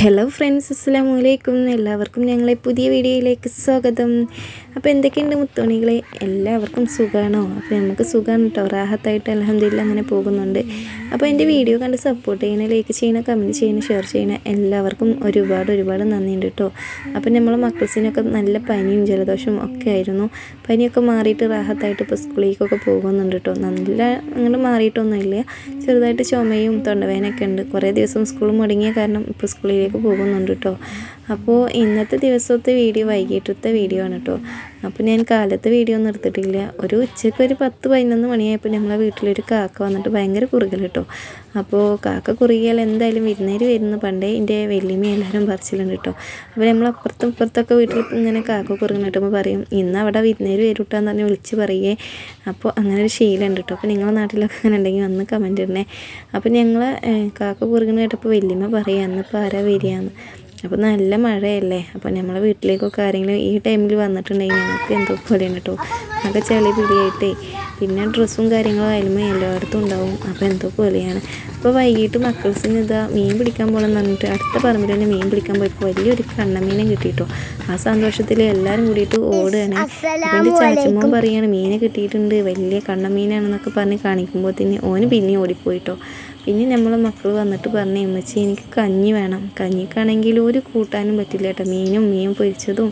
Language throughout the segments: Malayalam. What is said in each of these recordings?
ഹലോ ഫ്രണ്ട്സ് അസ്സലാമു അലൈക്കും എല്ലാവർക്കും ഞങ്ങളെ പുതിയ വീഡിയോയിലേക്ക് സ്വാഗതം. അപ്പോൾ എന്തൊക്കെയുണ്ട് മുത്തോണികളെ? എല്ലാവർക്കും സുഖമാണോ അപ്പോൾ നമുക്ക് സുഖമാണ് കേട്ടോ റാഹത്തായിട്ട് അലഹമ്മദില്ല അങ്ങനെ പോകുന്നുണ്ട്. അപ്പോൾ എന്റെ വീഡിയോ കണ്ട് സപ്പോർട്ട് ചെയ്യണ ലൈക്ക് ചെയ്യണ കമന്റ് ചെയ്യണ ഷെയർ ചെയ്യണ എല്ലാവർക്കും ഒരുപാട് ഒരുപാട് നന്ദിയുണ്ട് കേട്ടോ അപ്പോൾ നമ്മൾ മക്കൾസിനൊക്കെ നല്ല പനിയും ജലദോഷവും ഒക്കെ ആയിരുന്നു. പനിയൊക്കെ മാറിയിട്ട് റാഹത്തായിട്ട് ഇപ്പോൾ സ്കൂളിലേക്കൊക്കെ പോകുന്നുണ്ട് കേട്ടോ നല്ല അങ്ങോട്ട് മാറിയിട്ടൊന്നുമില്ല. ചെറുതായിട്ട് ചുമയും തൊണ്ടവേനൊക്കെ ഉണ്ട്. കുറേ ദിവസം സ്കൂൾ മുടങ്ങിയ കാരണം ഇപ്പോൾ സ്കൂളിലേക്ക് പോകുന്നുണ്ട് കേട്ടോ അപ്പോൾ ഇന്നത്തെ ദിവസത്തെ വീഡിയോ വൈകിട്ടത്തെ വീഡിയോ ആണ് കേട്ടോ അപ്പോൾ ഞാൻ കാലത്ത് വീഡിയോ ഒന്നും എടുത്തിട്ടില്ല. ഒരു ഉച്ചയ്ക്ക് ഒരു പത്ത് പതിനൊന്ന് മണിയായപ്പോൾ ഞങ്ങളെ വീട്ടിലൊരു കാക്ക വന്നിട്ട് ഭയങ്കര കുറുകൽ കേട്ടോ അപ്പോൾ കാക്ക കുറുകിയാൽ എന്തായാലും വിരുന്നേര് വരുന്നു. പണ്ടേ എന്റെ വലിയമ്മ എല്ലാവരും പറിച്ചിലുണ്ട് കേട്ടോ അപ്പോൾ നമ്മൾ അപ്പുറത്തും ഇപ്പുറത്തൊക്കെ വീട്ടിൽ ഇങ്ങനെ കാക്ക കുറുകണ കിട്ടുമ്പോൾ പറയും ഇന്ന് അവിടെ വിരുന്നേര് വരൂട്ടാന്ന് പറഞ്ഞ് വിളിച്ച് പറയേ. അപ്പോൾ അങ്ങനെ ഒരു ശീലമുണ്ട് കേട്ടോ അപ്പോൾ നിങ്ങളുടെ നാട്ടിലൊക്കെ അങ്ങനെ ഉണ്ടെങ്കിൽ വന്ന് കമന്റ് ഇടണേ. അപ്പോൾ ഞങ്ങൾ കാക്ക കുറുകണ കേട്ടപ്പോൾ വലിയമ്മ പറയാം അന്നിപ്പോൾ ആരാ വരികയെന്ന് അപ്പോൾ നല്ല മഴയല്ലേ? അപ്പോൾ നമ്മളെ വീട്ടിലേക്കൊക്കെ ആരെങ്കിലും ഈ ടൈമിൽ വന്നിട്ടുണ്ടെങ്കിൽ ഞങ്ങൾക്ക് എന്തോ പോലെയാണ് കേട്ടോ അതൊക്കെ ചെളി പിടിയായിട്ടേ. പിന്നെ ഡ്രസ്സും കാര്യങ്ങളും ആയാലും എല്ലായിടത്തും ഉണ്ടാവും. അപ്പോൾ എന്തോ പോലെയാണ്. അപ്പോൾ വൈകിട്ട് മക്കൾസിന് ഇതാ മീൻ പിടിക്കാൻ പോകണം പറഞ്ഞിട്ട് അടുത്ത പറമ്പിൽ തന്നെ മീൻ പിടിക്കാൻ പോയപ്പോൾ വലിയൊരു കണ്ണമീനെ കിട്ടിയിട്ടോ ആ സന്തോഷത്തിൽ എല്ലാവരും കൂടിയിട്ട് ഓടുകയാണ്. എന്റെ ചാച്ചമ്മ പറയാണ് മീനെ കിട്ടിയിട്ടുണ്ട്. വലിയ കണ്ണമീനാണെന്നൊക്കെ പറഞ്ഞ് കാണിക്കുമ്പോൾ തന്നെ ഓന് പിന്നെ ഓടിപ്പോയിട്ടോ. പിന്നെ നമ്മൾ മക്കൾ വന്നിട്ട് പറഞ്ഞു അമ്മച്ചി എനിക്ക് കഞ്ഞി വേണം. കഞ്ഞിക്കാണെങ്കിൽ ഒരു കൂട്ടാനും പറ്റില്ല കേട്ടോ. മീനും മീൻ പൊരിച്ചതും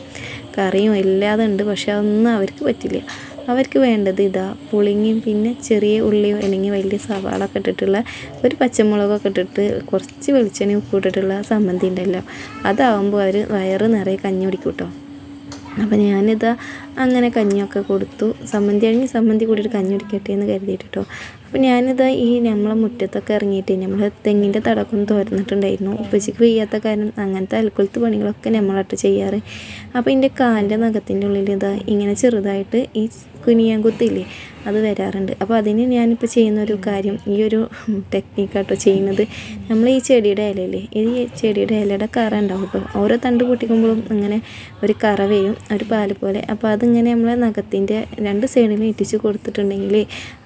കറിയും എല്ലാതുണ്ട് പക്ഷെ അതൊന്നും അവർക്ക് പറ്റില്ല. അവർക്ക് വേണ്ടത് ഇതാ പുളിങ്ങിയും പിന്നെ ചെറിയ ഉള്ളിയും അല്ലെങ്കിൽ വലിയ സവാള ഒക്കെ ഇട്ടിട്ടുള്ള ഒരു പച്ചമുളകൊക്കെ ഇട്ടിട്ട് കുറച്ച് വെളിച്ചെണ്ണ ഉപ്പ് ഇട്ടിട്ടുള്ള സമ്മന്തി ഉണ്ടല്ലോ. അതാവുമ്പോൾ അവർ വയറ് നിറയെ കഞ്ഞി കുടിക്കും കേട്ടോ അപ്പോൾ ഞാനിതാ അങ്ങനെ കഞ്ഞിയൊക്കെ കൊടുത്തു. സമ്മന്തി ആണെങ്കിൽ സമ്മന്തി കൂടിയിട്ട് കഞ്ഞി കുടിക്കട്ടെ എന്ന് കരുതിയിട്ട് കേട്ടോ അപ്പോൾ ഞാനിത് ഈ നമ്മളെ മുറ്റത്തൊക്കെ ഇറങ്ങിയിട്ട് നമ്മൾ തെങ്ങിന്റെ തടക്കം തുറന്നിട്ടുണ്ടായിരുന്നു. ഉപ്പച്ചിക്ക് വയ്യാത്ത കാരണം അങ്ങനത്തെ അൽക്കുലത്ത് പണികളൊക്കെ നമ്മളായിട്ട് ചെയ്യാറ്. അപ്പോൾ എന്റെ കാലിന്റെ നഖത്തിന്റെ ഉള്ളിൽ ഇതാ ഇങ്ങനെ ചെറുതായിട്ട് ഈ കുനിയാങ്കുത്തില്ലേ അത് വരാറുണ്ട്. അപ്പോൾ അതിന് ഞാനിപ്പോൾ ചെയ്യുന്ന ഒരു കാര്യം ഈ ഒരു ടെക്നിക്കാട്ടോ ചെയ്യുന്നത്. നമ്മൾ ഈ ചെടിയുടെ ഇലയില്ലേ ഈ ചെടിയുടെ ഇലയുടെ കറ ഉണ്ടാവും കേട്ടോ. ഓരോ തണ്ട് പൊട്ടിക്കുമ്പോഴും അങ്ങനെ ഒരു കറ വരും ഒരു പാൽ പോലെ. അപ്പോൾ അതിങ്ങനെ നമ്മൾ നഖത്തിന്റെ രണ്ട് സൈഡിലും ഇറ്റിച്ച് കൊടുത്തിട്ടുണ്ടെങ്കിൽ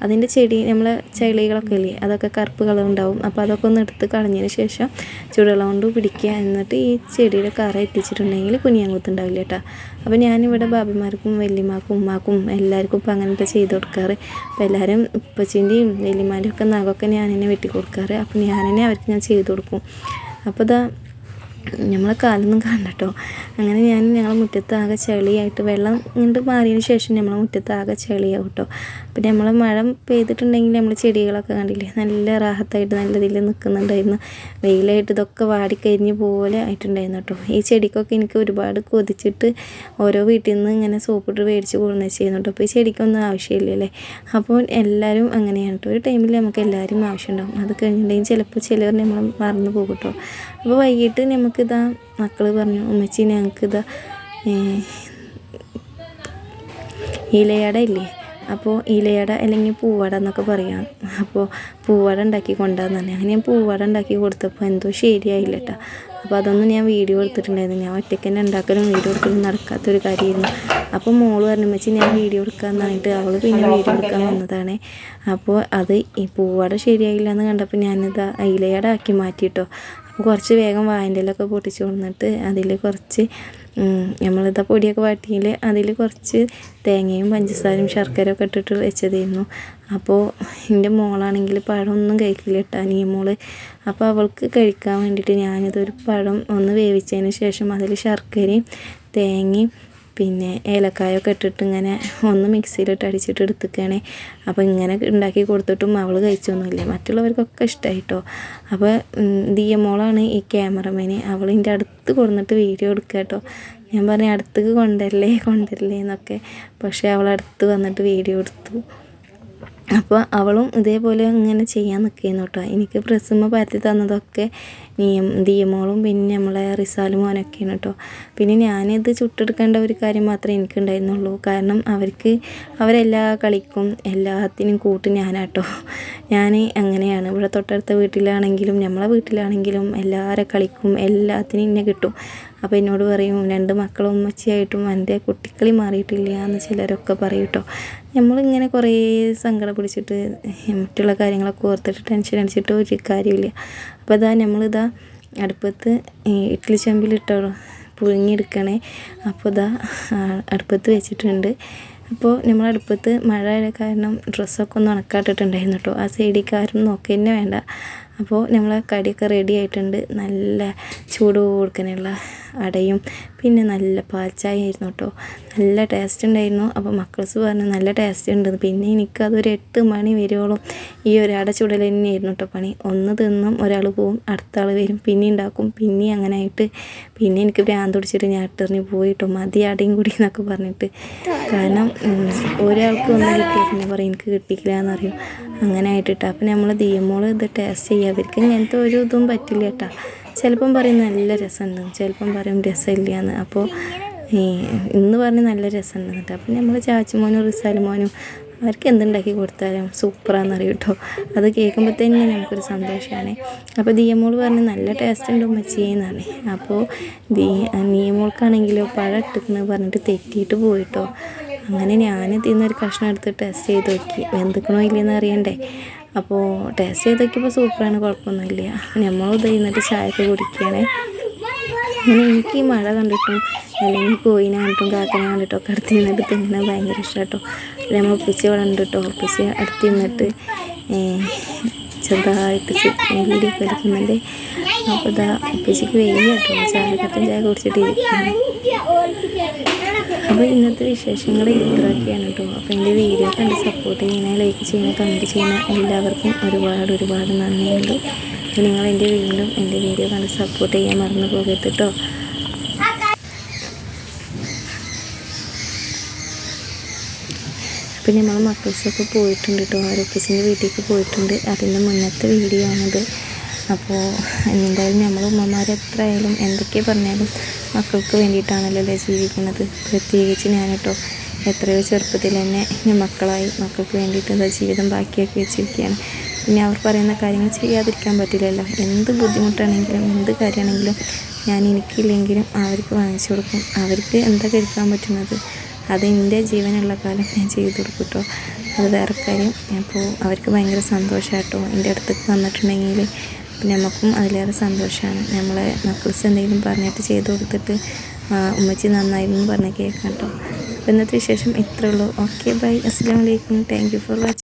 അതിന്റെ ചെടി നമ്മൾ ചെളികളൊക്കെ ഇല്ലേ അതൊക്കെ കറുപ്പ് കളർ ഉണ്ടാവും. അപ്പോൾ അതൊക്കെ ഒന്ന് എടുത്ത് കളഞ്ഞതിന് ശേഷം ചുടുവെള്ളം കൊണ്ട് പിടിക്കുക എന്നിട്ട് ഈ ചെടിയുടെ കറ ഇട്ടിച്ചിട്ടുണ്ടെങ്കിൽ കുനിയാങ്കുത്ത് ഉണ്ടാവില്ല കേട്ടോ. അപ്പോൾ ഞാനിവിടെ ബാബിമാർക്കും വല്യമാർക്കും ഉമ്മാക്കും എല്ലാവർക്കും ഇപ്പോൾ അങ്ങനത്തെ ചെയ്ത് കൊടുക്കാറ്. അപ്പോൾ എല്ലാവരും ഉപ്പച്ചിന്റെയും വല്യമാരുടെയും ഒക്കെ നഖമൊക്കെ ഞാൻ തന്നെ വെട്ടി കൊടുക്കാറ്. അപ്പോൾ ഞാൻ അവർക്ക് ഞാൻ ചെയ്ത് കൊടുക്കും. അപ്പോൾ ഇതാ നമ്മളെ കാലൊന്നും കണ്ടട്ടോ അങ്ങനെ ഞാൻ ഞങ്ങളെ മുറ്റത്ത് ആകെ ചെളിയായിട്ട് വെള്ളം ഇങ്ങോട്ട് മാറിയതിന് ശേഷം നമ്മളെ മുറ്റത്ത് ആകെ ചെളിയാവും കേട്ടോ പിന്നെ നമ്മൾ മഴ പെയ്തിട്ടുണ്ടെങ്കിൽ നമ്മൾ ചെടികളൊക്കെ കണ്ടില്ലേ? നല്ല റാഹത്തായിട്ട് നല്ല ഇതിൽ നിൽക്കുന്നുണ്ടായിരുന്നു വെയിലായിട്ട് ഇതൊക്കെ വാടിക്കരിഞ്ഞ് പോലെ ആയിട്ടുണ്ടായിരുന്നു കേട്ടോ ഈ ചെടിക്കൊക്കെ എനിക്ക് ഒരുപാട് കൊതിച്ചിട്ട് ഓരോ വീട്ടിൽ നിന്ന് ഇങ്ങനെ സോപ്പിട്ട് മേടിച്ച് കൊടുന്ന് ചെയ്യുന്നു കേട്ടോ അപ്പോൾ ഈ ചെടിക്കൊന്നും ആവശ്യമില്ലല്ലേ? അപ്പോൾ എല്ലാവരും അങ്ങനെയാണ് കേട്ടോ ഒരു ടൈമിൽ നമുക്ക് എല്ലാവരും ആവശ്യമുണ്ടാകും അത് കഴിഞ്ഞിട്ടുണ്ടെങ്കിൽ ചിലപ്പോൾ ചിലർ നമ്മൾ മറന്നു പോകും കേട്ടോ. അപ്പോൾ വൈകിട്ട് നമുക്കിതാ മക്കൾ പറഞ്ഞു ഉമ്മച്ചി ഞങ്ങൾക്കിതാ ഇലയട ഇല്ലേ? അപ്പോൾ ഇലയട അല്ലെങ്കിൽ പൂവട എന്നൊക്കെ പറയാം. അപ്പോൾ പൂവട ഉണ്ടാക്കി കൊണ്ടുവന്നു തന്നെ. അങ്ങനെ ഞാൻ പൂവട ഉണ്ടാക്കി കൊടുത്തപ്പോൾ എന്തോ ശരിയായില്ല കേട്ടോ അപ്പോൾ അതൊന്നും ഞാൻ വീഡിയോ എടുത്തിട്ടുണ്ടായിരുന്നു. ഞാൻ ഒറ്റയ്ക്ക് തന്നെ ഉണ്ടാക്കലും വീഡിയോ എടുക്കലും നടക്കാത്തൊരു കാര്യമായിരുന്നു. അപ്പോൾ മോൾ പറഞ്ഞു വെച്ച് ഞാൻ വീഡിയോ എടുക്കാമെന്ന് പറഞ്ഞിട്ട് അവൾ പിന്നെ വീഡിയോ എടുക്കാൻ വന്നതാണ്. അപ്പോൾ അത് ഈ പൂവട ശരിയായില്ല എന്ന് കണ്ടപ്പോൾ ഞാനിത് ഇലയട ആക്കി മാറ്റിയിട്ടോ കുറച്ച് വേഗം വായന്റെലൊക്കെ പൊട്ടിച്ച് കൊണ്ടിട്ട് അതിൽ കുറച്ച് നമ്മളിതാ പൊടിയൊക്കെ വാട്ടിയിൽ അതിൽ കുറച്ച് തേങ്ങയും പഞ്ചസാരയും ശർക്കരയൊക്കെ ഇട്ടിട്ട് വെച്ചതായിരുന്നു. അപ്പോൾ എന്റെ മോളാണെങ്കിൽ പഴമൊന്നും കഴിക്കില്ല കേട്ടോ നീ മോൾ. അപ്പോൾ അവൾക്ക് കഴിക്കാൻ വേണ്ടിയിട്ട് ഞാനിതൊരു പഴം ഒന്ന് വേവിച്ചതിന് ശേഷം അതിൽ ശർക്കരയും തേങ്ങയും പിന്നെ ഏലക്കായൊക്കെ ഇട്ടിട്ട് ഇങ്ങനെ ഒന്ന് മിക്സിയിലിട്ട് അടിച്ചിട്ട് എടുത്തിക്കാണ്. അപ്പോൾ ഇങ്ങനെ ഉണ്ടാക്കി കൊടുത്തിട്ടും അവൾ കഴിച്ചൊന്നുമില്ല. മറ്റുള്ളവർക്കൊക്കെ ഇഷ്ടമായിട്ടോ അപ്പോൾ ദിയമോളാണ് ഈ ക്യാമറമാന് അവൾ എന്റെ അടുത്ത് കൊടുന്നിട്ട് വീഡിയോ എടുക്കുക കേട്ടോ. ഞാൻ പറഞ്ഞു അടുത്തേക്ക് കൊണ്ടല്ലേ കൊണ്ടല്ലേ എന്നൊക്കെ. പക്ഷേ അവൾ അടുത്ത് വന്നിട്ട് വീഡിയോ എടുത്തു. അപ്പോൾ അവളും ഇതേപോലെ ഇങ്ങനെ ചെയ്യാൻ നിൽക്കുന്നു കേട്ടോ. എനിക്ക് പ്രസമ്മ പരത്തി തന്നതൊക്കെ നിയം ദിയമോളും പിന്നെ നമ്മളെ റിസാലും മോനൊക്കെയാണ് കേട്ടോ. പിന്നെ ഞാനിത് ചുട്ടെടുക്കേണ്ട ഒരു കാര്യം മാത്രമേ എനിക്കുണ്ടായിരുന്നുള്ളൂ. കാരണം അവർക്ക് അവരെല്ലാ കളിക്കും എല്ലാത്തിനും കൂട്ട് ഞാനാട്ടോ ഞാൻ അങ്ങനെയാണ്. ഇവിടെ തൊട്ടടുത്ത വീട്ടിലാണെങ്കിലും നമ്മളെ വീട്ടിലാണെങ്കിലും എല്ലാവരും കളിക്കും എല്ലാത്തിനും ഇന്നെ കിട്ടും. അപ്പോൾ എന്നോട് പറയും രണ്ട് മക്കളും ഉമ്മച്ചിയായിട്ടും എന്റെ കുട്ടിക്കളി മാറിയിട്ടില്ല എന്ന് ചിലരൊക്കെ പറയും കേട്ടോ. നമ്മളിങ്ങനെ കുറേ സങ്കടം പിടിച്ചിട്ട് മറ്റുള്ള കാര്യങ്ങളൊക്കെ ഓർത്തിട്ട് ടെൻഷൻ അടിച്ചിട്ട് ഒരു കാര്യമില്ല അപ്പോൾ ഇതാ നമ്മളിതാ അടുപ്പത്ത് ഇഡ്ഡലി ചെമ്പിലിട്ടോ പുഴുങ്ങിയെടുക്കണേ. അപ്പോൾ ഇതാ അടുപ്പത്ത് വെച്ചിട്ടുണ്ട്. അപ്പോൾ നമ്മൾ അടുപ്പത്ത് മഴ കാരണം ഡ്രസ്സൊക്കെ ഒന്ന് ഉണക്കാട്ടിട്ടുണ്ടായിരുന്നു കേട്ടോ ആ സൈഡിൽ ആരും നോക്കുക വേണ്ട. അപ്പോൾ നമ്മളെ കടിയൊക്കെ റെഡി ആയിട്ടുണ്ട്. നല്ല ചൂട് കൊടുക്കാനുള്ള അടയും. പിന്നെ നല്ല പാച്ചായ ആയിരുന്നു കേട്ടോ. നല്ല ടേസ്റ്റ് ഉണ്ടായിരുന്നു. അപ്പോൾ മക്കൾസ് പറഞ്ഞു നല്ല ടേസ്റ്റ് ഉണ്ടെന്ന് പിന്നെ എനിക്കതൊരു എട്ട് മണി വരുവോളം ഈ ഒരു അട ചുടൽ തന്നെയായിരുന്നു കേട്ടോ പണി. ഒന്ന് തിന്നും ഒരാൾ പോവും അടുത്ത ആൾ വരും. പിന്നെ ഉണ്ടാക്കും പിന്നെ അങ്ങനെ ആയിട്ട്. പിന്നെ എനിക്ക് ഭ്രാന്ത് പിടിച്ചിട്ട് ഞാൻ ഇട്ടെറിഞ്ഞ് പോയിട്ടോ മതി അടയും കൂടി എന്നൊക്കെ പറഞ്ഞിട്ട്. കാരണം ഒരാൾക്ക് ഒന്ന് കിട്ടിയാൽ പിന്നെ പറയും എനിക്ക് കിട്ടിയില്ല എന്നറിയും അങ്ങനെ ആയിട്ട് ആയിട്ടിട്ട്. അപ്പം നമ്മൾ ദിയമോൾ ഇത് ടേസ്റ്റ് ചെയ്യുക അവർക്ക് ഇങ്ങനത്തെ ഒരു ഇതും പറ്റില്ല കേട്ടോ. ചിലപ്പം പറയും നല്ല രസമുണ്ട്. ചിലപ്പം പറയും രസമില്ല എന്ന് അപ്പോൾ ഇന്ന് പറഞ്ഞ് നല്ല രസമുണ്ട് എന്നിട്ട്. അപ്പം നമ്മൾ ചാച്ചുമോനും റിസാലുമോനും അവർക്ക് എന്തുണ്ടാക്കി കൊടുത്താലും സൂപ്പറാണെന്ന് അറിയും കേട്ടോ. അത് കേൾക്കുമ്പോൾ തന്നെ നമുക്കൊരു സന്തോഷമാണ്. അപ്പോൾ ദിയമോൾ പറഞ്ഞ് നല്ല ടേസ്റ്റ് ഉണ്ട് ഉമ്മച്ചിയെന്നാണ് അപ്പോൾ ദീ നിയമോൾക്കാണെങ്കിലോ പഴം ഇട്ടെന്ന് പറഞ്ഞിട്ട് തെറ്റിയിട്ട് പോയിട്ടോ അങ്ങനെ ഞാൻ തിന്നൊരു കഷ്ണം എടുത്ത് ടെസ്റ്റ് ചെയ്ത് നോക്കി. വെന്തുക്കണോ ഇല്ലയെന്ന് അറിയണ്ടേ? അപ്പോൾ ടേസ്റ്റ് ചെയ്ത് നോക്കിയപ്പോൾ സൂപ്പറാണ് കുഴപ്പമൊന്നുമില്ല നമ്മൾ ഉദയുന്നിട്ട് ചായയൊക്കെ കുടിക്കുകയാണ് അങ്ങനെ എനിക്ക് ഈ മഴ കണ്ടിട്ടും അല്ലെങ്കിൽ കോയിനെ കണ്ടിട്ടും കാക്കനെ കണ്ടിട്ടും ഒക്കെ അടുത്ത് നിന്നിട്ട് തിന്നാൻ ഭയങ്കര ഇഷ്ടം കേട്ടോ നമ്മൾ ഒപ്പിച്ച് ഇവിടെ ഉണ്ട് ഒപ്പിച്ച് അടുത്ത് നിന്നിട്ട് ചെറുതായിട്ട് വീഡിയോ ഒക്കെ എടുക്കുന്നുണ്ട്. അപ്പോൾ ഇതാ ഒപ്പിച്ചക്ക് വെയിൽ കേട്ടോ. ചായ കട്ടൻ ചായ കുടിച്ചിട്ട് ഇരിക്കുന്നു അപ്പോൾ ഇന്നത്തെ വിശേഷങ്ങൾ ഇത്രയൊക്കെയാണ് കേട്ടോ. അപ്പോൾ എന്റെ വീഡിയോ കണ്ട് സപ്പോർട്ട് ചെയ്യുന്ന ലൈക്ക് ചെയ്യുന്ന കമന്റ് ചെയ്യുന്ന എല്ലാവർക്കും ഒരുപാട് ഒരുപാട് നന്ദിയുണ്ട്. അപ്പോൾ നിങ്ങൾ എന്റെ വീണ്ടും എന്റെ വീഡിയോ കണ്ട് സപ്പോർട്ട് ചെയ്യാൻ മറന്നു പോകരുത് കേട്ടോ. അപ്പോൾ നമ്മൾ മക്കൾസൊക്കെ പോയിട്ടുണ്ട് കേട്ടോ. ആരോഗ്യസിന്റെ വീട്ടിലേക്ക് പോയിട്ടുണ്ട്. അതിന്റെ മുന്നത്തെ വീഡിയോ ആണിത്. അപ്പോൾ എന്തായാലും നമ്മൾ ഉമ്മമാർ എത്ര ആയാലും എന്തൊക്കെ പറഞ്ഞാലും മക്കൾക്ക് വേണ്ടിയിട്ടാണല്ലോ അല്ലേ ജീവിക്കുന്നത്? പ്രത്യേകിച്ച് ഞാൻ കേട്ടോ എത്രയോ ചെറുപ്പത്തിൽ തന്നെ ഞാൻ മക്കളായി മക്കൾക്ക് വേണ്ടിയിട്ട് എന്താ ജീവിതം ബാക്കിയാക്കി വെച്ചിരിക്കുകയാണ്. പിന്നെ അവർ പറയുന്ന കാര്യങ്ങൾ ചെയ്യാതിരിക്കാൻ പറ്റില്ലല്ലോ. എന്ത് ബുദ്ധിമുട്ടാണെങ്കിലും എന്ത് കാര്യമാണെങ്കിലും ഞാൻ എനിക്കില്ലെങ്കിലും അവർക്ക് വാങ്ങിച്ചു കൊടുക്കും. അവർക്ക് എന്താ കഴിക്കാൻ പറ്റുന്നത്? അത് എന്റെ ജീവനുള്ള കാലം ഞാൻ ചെയ്തു കൊടുക്കും കേട്ടോ അത് വേറെ കാര്യം. അപ്പോൾ അവർക്ക് ഭയങ്കര സന്തോഷമായിട്ടോ എന്റെ അടുത്തേക്ക് വന്നിട്ടുണ്ടെങ്കിൽ നമുക്കും അതിലേറെ സന്തോഷമാണ് നമ്മളെ മക്കൾസ് എന്തെങ്കിലും പറഞ്ഞിട്ട് ചെയ്ത് കൊടുത്തിട്ട് ഉമ്മച്ചി നന്നായിരുന്നു പറഞ്ഞ് കേൾക്കാം കേട്ടോ. ഇന്നത്തെ വിശേഷം ഇത്രയുള്ളൂ ഓക്കെ ബൈ അസ്സാം വലൈക്കും താങ്ക് യു ഫോർ വാച്ചിങ്